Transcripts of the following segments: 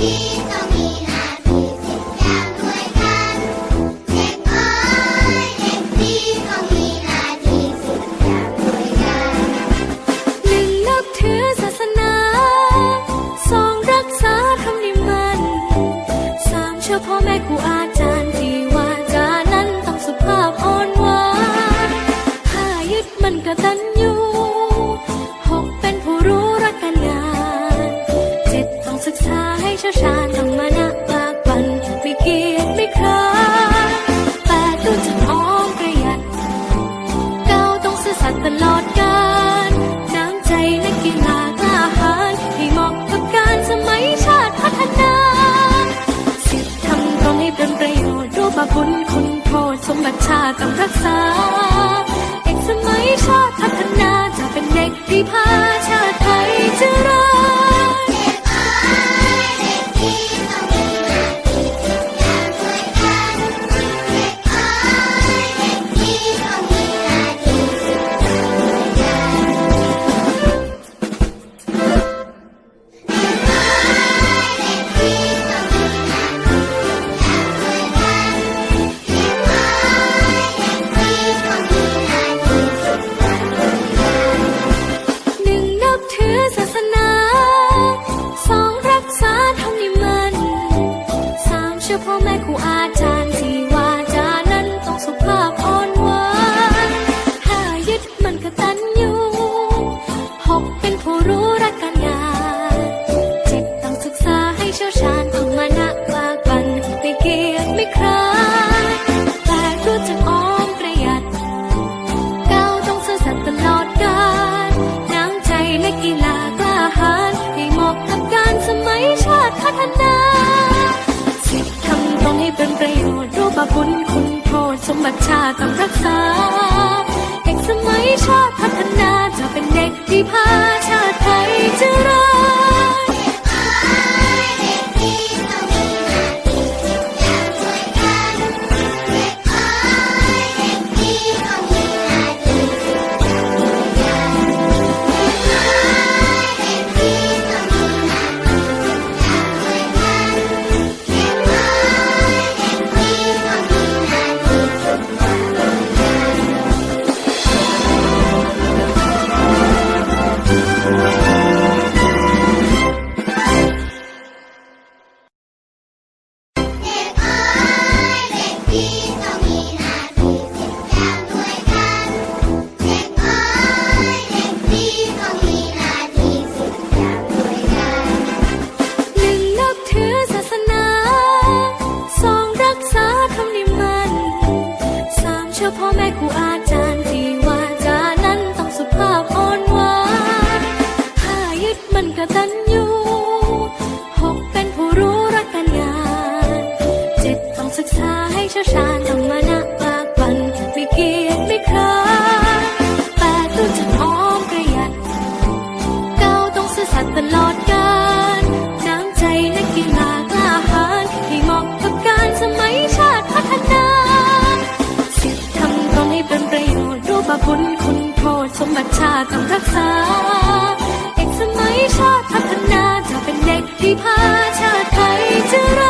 Yeah. ต้อทักษะเอกสมัยชาติ ศึกษาให้เชี่ยวชาญต้องมานะมากวันไม่เกียจไม่เคราแปดตู้จะหอมประหยัดเก้าต้องซื่อสัตย์ตลอดกาลน้ำใจนักกีฬากล้าหาญให้เหมาะกับการสมัยชาติพัฒนาสิบทำตนให้เป็นประโยชน์รูปบุญคุณโทษสมบัติชาติต้องรักษาเอกสมัยชาติพัฒนาจะเป็นเด็กที่พาชาติไทยเจะร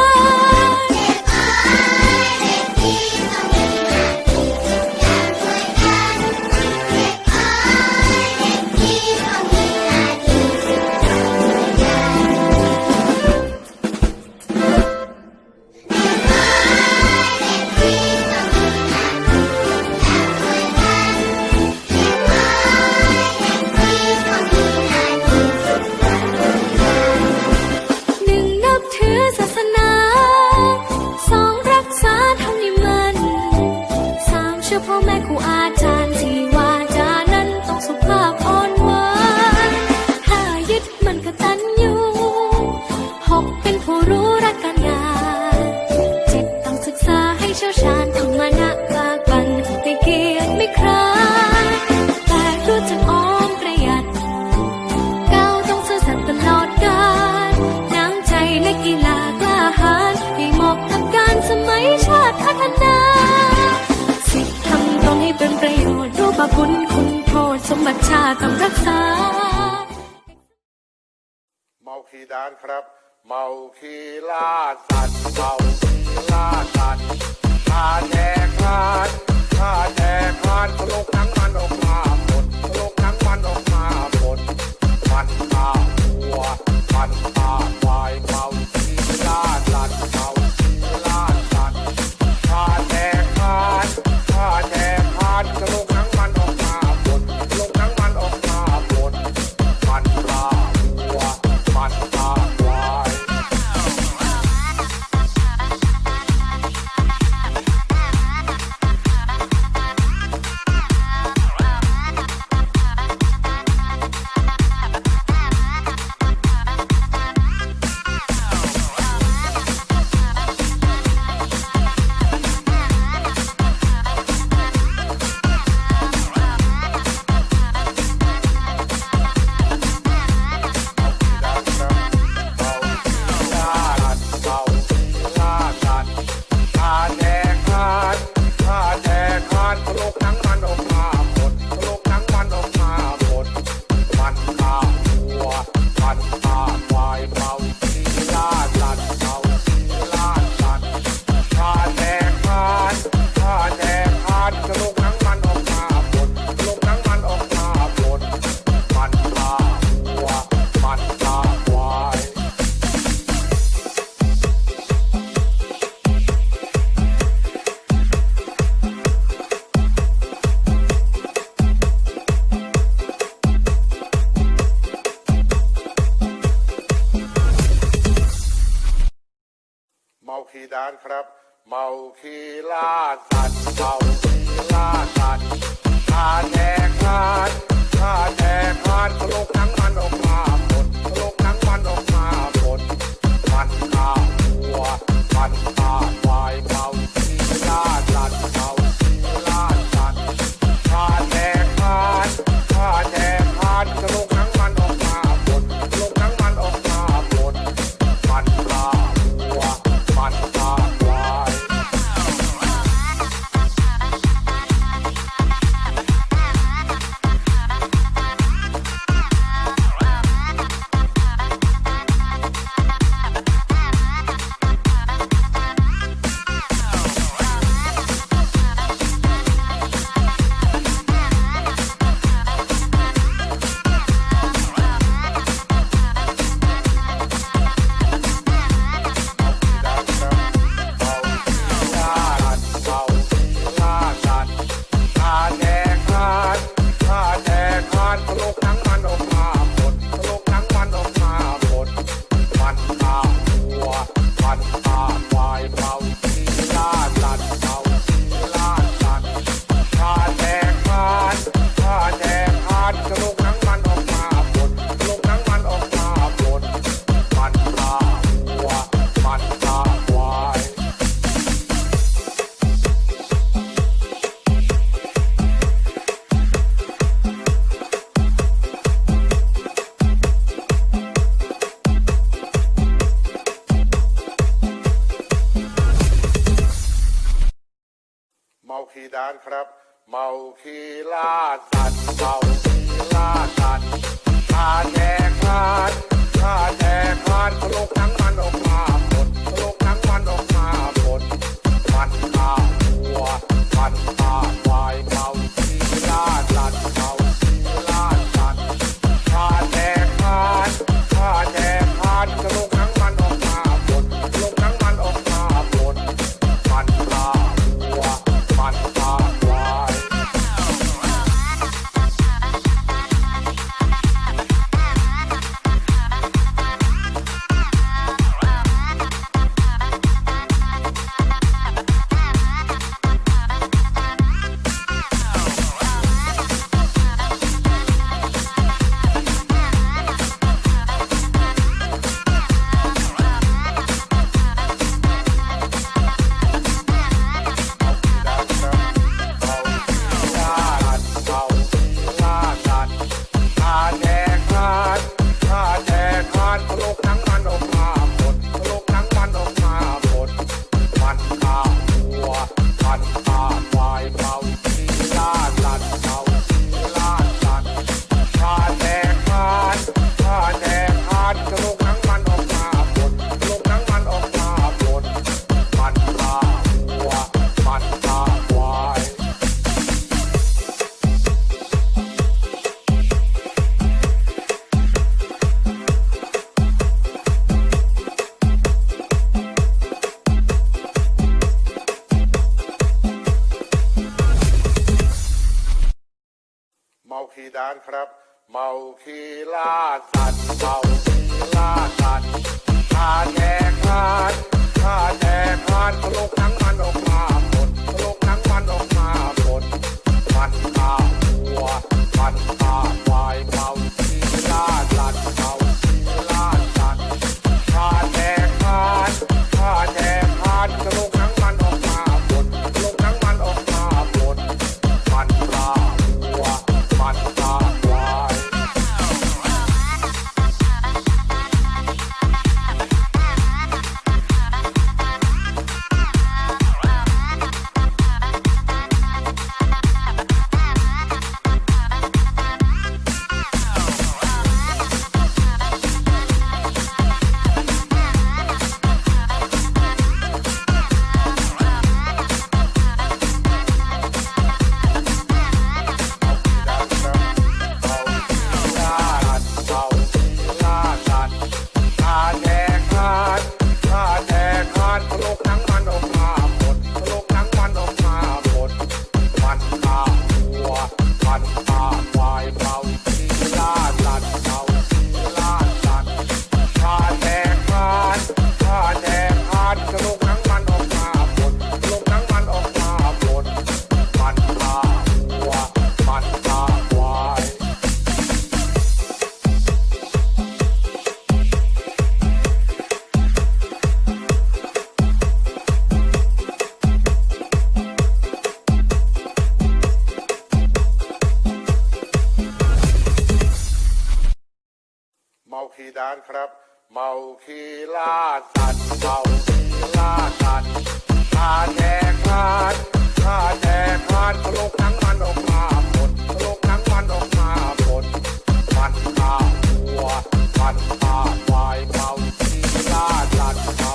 มาขีดานครับ เมาขีล่าสัตว์เมาขีล่าสัตว์ขาแดกคานขาแดกคานเอาลกทั้งมันออกมาหมดเอาลกทั้งมันออกมาหมดมันฆ่าวัวมันฆ่าควายเมาขีล่าสัตว์เมาานครับ เมาคีล่าสัตว์เมาคีล่าสัตว์ข้าแจกทานข้าแจกทานสลกหนังมันออกมาหมดทะลุหนังมันออกมาหมดมันข้าวัวมันข้าควายเมาคีล่าสัตว์ ครับ เมาคีล่าสัตว์เมาคีล่าสัตว์ข้าแจกทานข้าแจกทานสลกหนังมันออกาขี่ลาสัตเต่าขี่ลาสัตว์ฆ่าแทกคานฆ่าแทกคานเอาลกหนังมันออกมาหมดเอาลกหนังมันออกมาหมดมันฆ่าวัวมันฆ่าควายเมาขี่ลาสัตเต่า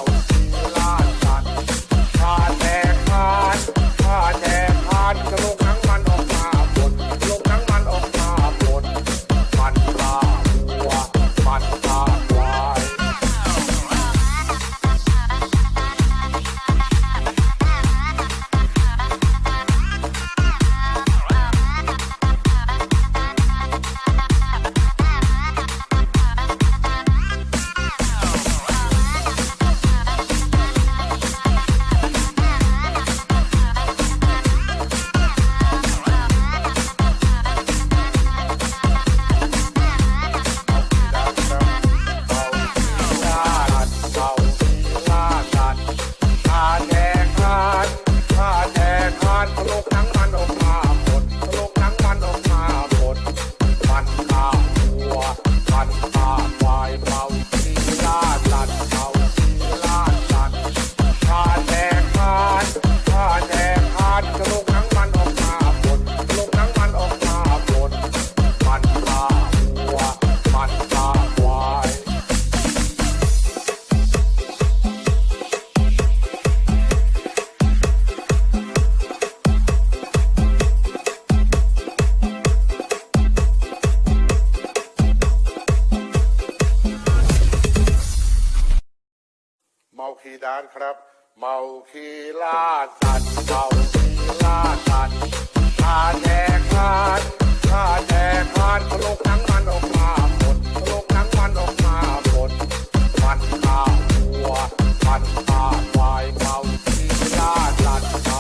านครับ เมาขี้ลาสัตว์เมาขี้ลาสัตว์ฆ่าแทกคานฆ่าแทกคานโลกหนังมันออกมาหมดโลกหนังมันออกมาหมดมันฆ่าวัวมันฆ่าควายเมาขี้ลาสัตว์เมา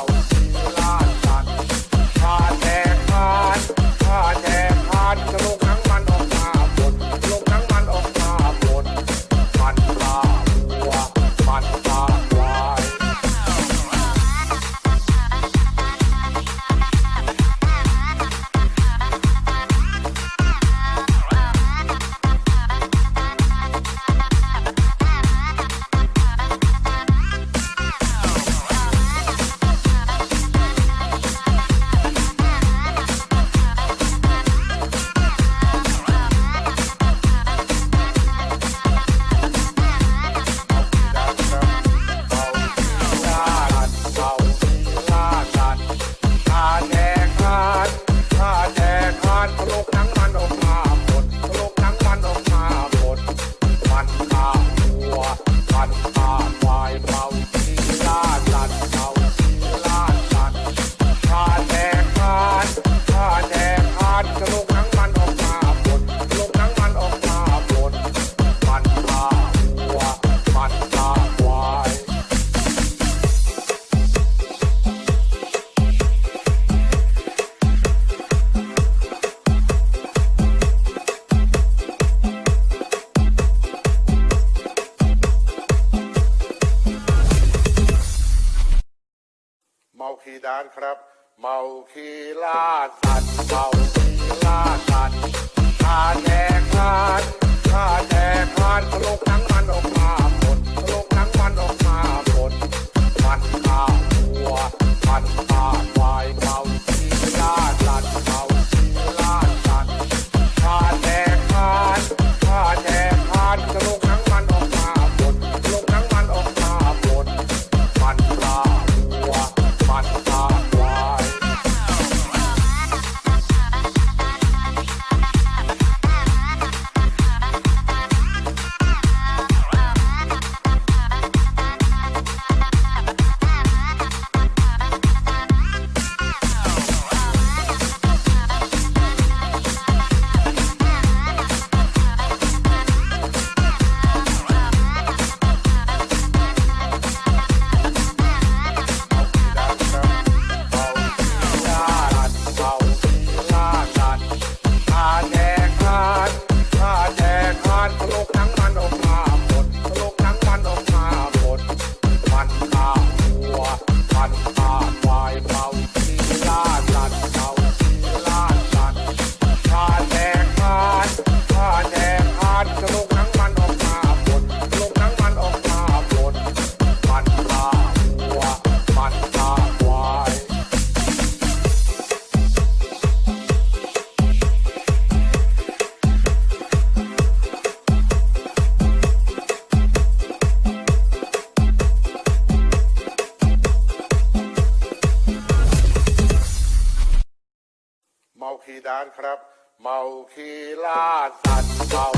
ครับ เมาคีล่าสัตว์เมาคีล่าสัตว์ข้าแดกทานข้าแดกทานสลกหนังมันออกมาหมดสลกหนังมันออกมาหมดมันข่าวัวมันข่าควาย เมาคีล่าสัตว์เมาคีล่าสัตว์ข้า